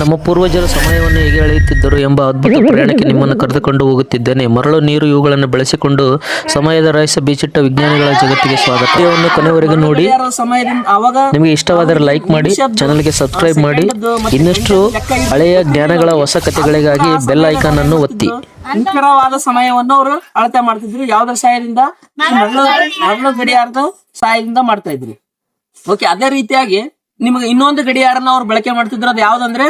ನಮ್ಮ ಪೂರ್ವಜರು ಸಮಯವನ್ನು ಹೇಗೆ ಅಳೆಯುತ್ತಿದ್ದರು ಎಂಬ ಅದ್ಭುತ ಪ್ರಯಾಣಕ್ಕೆ ನಿಮ್ಮನ್ನು ಕರೆದುಕೊಂಡು ಹೋಗುತ್ತಿದ್ದೇನೆ. ಮರಳು, ನೀರು ಇವುಗಳನ್ನು ಬೆಳೆಸಿಕೊಂಡು ಸಮಯದ ರಹಸ್ಯ ಬೀಚಿಟ್ಟ ವಿಜ್ಞಾನಿಗಳ ಜಗತ್ತಿಗೆ ಸ್ವಾಗತ. ವಿಡಿಯೋವನ್ನು ಕೊನೆವರೆಗೂ ನೋಡಿ. ನಿಮಗೆ ಇಷ್ಟವಾದರೆ ಲೈಕ್ ಮಾಡಿ ಚಾನಲ್ಗೆ ಸಬ್ಸ್ಕ್ರೈಬ್ ಮಾಡಿ. ಇನ್ನಷ್ಟು ಹಳೆಯ ಜ್ಞಾನಗಳ ಹೊಸ ಕಥೆಗಳಿಗಾಗಿ ಬೆಲ್ ಐಕಾನ್ ಅನ್ನು ಒತ್ತಿ. ನಿಖರವಾದ ಸಮಯವನ್ನು ಅವರು ಅಳತೆ ಮಾಡ್ತಿದ್ರು. ಯಾವ್ದ್ರ ಸಹಾಯದಿಂದ? ಮರಳು ಗಡಿಯಾರದ ಸಹಾಯದಿಂದ ಮಾಡ್ತಾ ಇದ್ರು. ಓಕೆ ಅದೇ ರೀತಿಯಾಗಿ ನಿಮಗೆ ಇನ್ನೊಂದು ಗಡಿಯಾರನ ಅವ್ರು ಬಳಕೆ ಮಾಡ್ತಿದ್ರು ಅದು ಯಾವ್ದಂದ್ರೆ?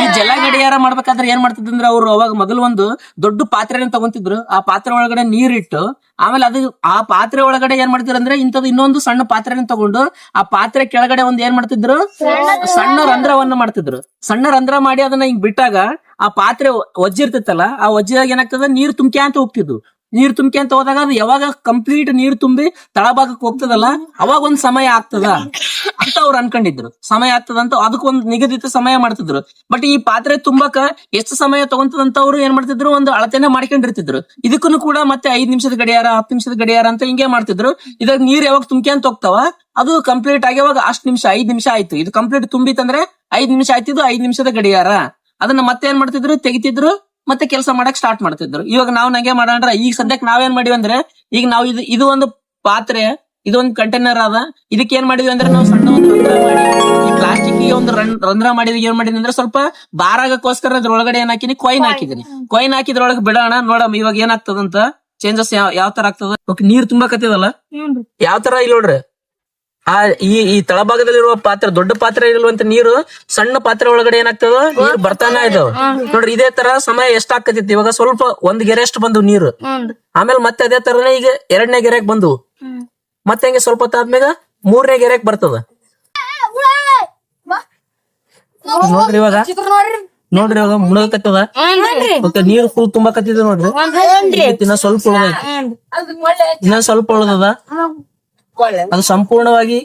ಈ ಜಲ ಗಡಿಯಾರ ಮಾಡ್ಬೇಕಾದ್ರೆ ಏನ್ ಮಾಡ್ತಿದ್ರು ಅಂದ್ರೆ ಅವ್ರು ಅವಾಗ ಮೊದಲು ಒಂದು ದೊಡ್ಡ ಪಾತ್ರೆನ ತಗೊಂತಿದ್ರು. ಆ ಪಾತ್ರೆ ಒಳಗಡೆ ನೀರಿಟ್ಟು ಆಮೇಲೆ ಅದು ಆ ಪಾತ್ರೆ ಒಳಗಡೆ ಏನ್ ಮಾಡ್ತಿದ್ರು ಅಂದ್ರೆ ಇಂಥದ್ದು ಇನ್ನೊಂದು ಸಣ್ಣ ಪಾತ್ರೆನ ತಗೊಂಡು ಆ ಪಾತ್ರೆ ಕೆಳಗಡೆ ಒಂದ್ ಏನ್ ಮಾಡ್ತಿದ್ರು? ಸಣ್ಣ ರಂಧ್ರವನ್ನ ಮಾಡ್ತಿದ್ರು. ಸಣ್ಣ ರಂಧ್ರ ಮಾಡಿ ಅದನ್ನ ಹಿಂಗ್ ಬಿಟ್ಟಾಗ ಆ ಪಾತ್ರೆ ಒಜ್ಜಿರ್ತಿತ್ತಲ್ಲ ಆ ಒಜ್ಜಿದಾಗ ಏನಾಗ್ತದ? ನೀರ್ ಅಂತ ಹೋಗ್ತಿದ್ವು. ನೀರ್ ತುಂಬ್ಕ್ಯಾಂತ ಹೋದಾಗ ಅದು ಯಾವಾಗ ಕಂಪ್ಲೀಟ್ ನೀರ್ ತುಂಬಿ ತಳಭಾಗಕ್ಕೆ ಹೋಗ್ತದಲ್ಲ? ಅವಾಗ ಒಂದ್ ಸಮಯ ಆಗ್ತದ? ಅಂತ ಅವ್ರು ಅನ್ಕೊಂಡಿದ್ರು. ಸಮಯ ಆಗ್ತದಂತ ಅದಕ್ಕೊಂದ್ ನಿಗದಿತ ಸಮಯ ಮಾಡ್ತಿದ್ರು. ಬಟ್ ಈ ಪಾತ್ರೆ ತುಂಬಾಕ ಎಷ್ಟು ಸಮಯ ತಗೊಂತದಂತ ಅವ್ರು ಏನ್ ಮಾಡ್ತಿದ್ರು? ಒಂದು ಅಳತೆನೆ ಮಾಡ್ಕೊಂಡಿರ್ತಿದ್ರು. ಇದಕ್ಕೂ ಕೂಡ ಮತ್ತೆ ಐದ್ ನಿಮಿಷದ ಗಡಿಯಾರ, ಹತ್ತು ನಿಮಿಷದ ಗಡಿಯಾರ ಅಂತ ಹಿಂಗೆ ಮಾಡ್ತಿದ್ರು. ಇದಾಗ ನೀರ್ ಯಾವಾಗ ತುಂಬ್ಕೊಂತ ಹೋಗ್ತಾವ? ಅದು ಕಂಪ್ಲೀಟ್ ಆಗ್ಯಾವಾಗ ಅಷ್ಟ್ ನಿಮಿಷ, ಐದ್ ನಿಮಿಷ ಆಯ್ತು. ಇದು ಕಂಪ್ಲೀಟ್ ತುಂಬಿತಂದ್ರೆ ಐದ್ ನಿಮಿಷ ಆಯ್ತಿದ್ದು ಐದ್ ನಿಮಿಷದ ಗಡಿಯಾರ. ಅದನ್ನ ಮತ್ತೆ ಏನ್ ಮಾಡ್ತಿದ್ರು? ತೆಗಿತಿದ್ರು. ಮತ್ತೆ ಕೆಲಸ ಮಾಡಕ್ ಸ್ಟಾರ್ಟ್ ಮಾಡ್ತಿದ್ರು. ಇವಾಗ ನಾವ್ ನಂಗೆ ಮಾಡೋಣ ಈಗ ಸದ್ಯಕ್ ನಾವೇನ್ ಮಾಡಿವಿ ಅಂದ್ರೆ ಈಗ ನಾವು ಇದು ಇದು ಒಂದು ಪಾತ್ರೆ ಇದೊಂದು ಕಂಟೈನರ್ ಅದ. ಇದಕ್ಕೆ ಏನ್ ಮಾಡಿದ್ವಿ ಅಂದ್ರೆ ನಾವು ಸಣ್ಣ ಒಂದು ರಂಧ್ರ ಮಾಡಿ ಈ ಪ್ಲಾಸ್ಟಿಕ್ ಒಂದು ರನ್- ರಂಧ್ರ ಮಾಡಿದ್ವಿ. ಏನ್ ಮಾಡಿದ್ವಿ ಅಂದ್ರೆ ಸ್ವಲ್ಪ ಬಾರಾಗಕ್ಕೋಸ್ಕರ ಅದ್ರೊಳಗಡೆ ಏನ್ ಹಾಕಿನಿ ಕೊಯ್ನ್ ಹಾಕಿದೀನಿ. ಕೊಯ್ನ್ ಹಾಕಿದ್ರೊಳಗೆ ಬಿಡೋಣ ನೋಡಮ್. ಇವಾಗ ಏನಾಗ್ತದಂತ ಚೇಂಜಸ್ ಯಾವ ಯಾವ ತರ ಆಗ್ತದ? ನೀರ್ ತುಂಬಾ ಕತ್ತಿದಲ್ಲ? ಯಾವ ತರ ಇಲ್ಲ ನೋಡ್ರಿ? ಆ ಈ ಈ ತಳಭಾಗದಲ್ಲಿರುವ ಪಾತ್ರೆ ದೊಡ್ಡ ಪಾತ್ರೆ ಇರುವಂತ ನೀರು ಸಣ್ಣ ಪಾತ್ರೆ ಒಳಗಡೆ ಏನಾಗ್ತದ? ನೀರು ಬರ್ತಾನೆ ಇದಾವ ನೋಡ್ರಿ ಇದೇ ತರ ಸಮಯ ಎಷ್ಟ್ ಆಕತಿತ್ತು ಇವಾಗ ಸ್ವಲ್ಪ ಒಂದ್ ಗೆರೆ ಅಷ್ಟು ಬಂದು ನೀರು. ಆಮೇಲೆ ಮತ್ತೆ ಅದೇ ತರನೇ ಈಗ ಎರಡನೇ ಗೆರೆಗ್ ಬಂದು. ಮತ್ತೆ ಹಂಗೆ ಸ್ವಲ್ಪ ಹೊತ್ತಾದ್ಮೇಗ ಮೂರನೇ ಗೆರೆಗ್ ಬರ್ತದ. ನೋಡ್ರಿ ಇವಾಗ. ನೋಡ್ರಿ ಇವಾಗ ಮುಣಗಕತ್ತದ ಮತ್ತೆ ನೀರು ಫುಲ್ ತುಂಬಾ ಕತ್ತಿದ ನೋಡ್ರಿ ಇನ್ನ ಸ್ವಲ್ಪ ಉಳ್ದೈತಿ. ಇನ್ನ ಸ್ವಲ್ಪ ಉಳ್ದದ. ಅದು ಸಂಪೂರ್ಣವಾಗಿ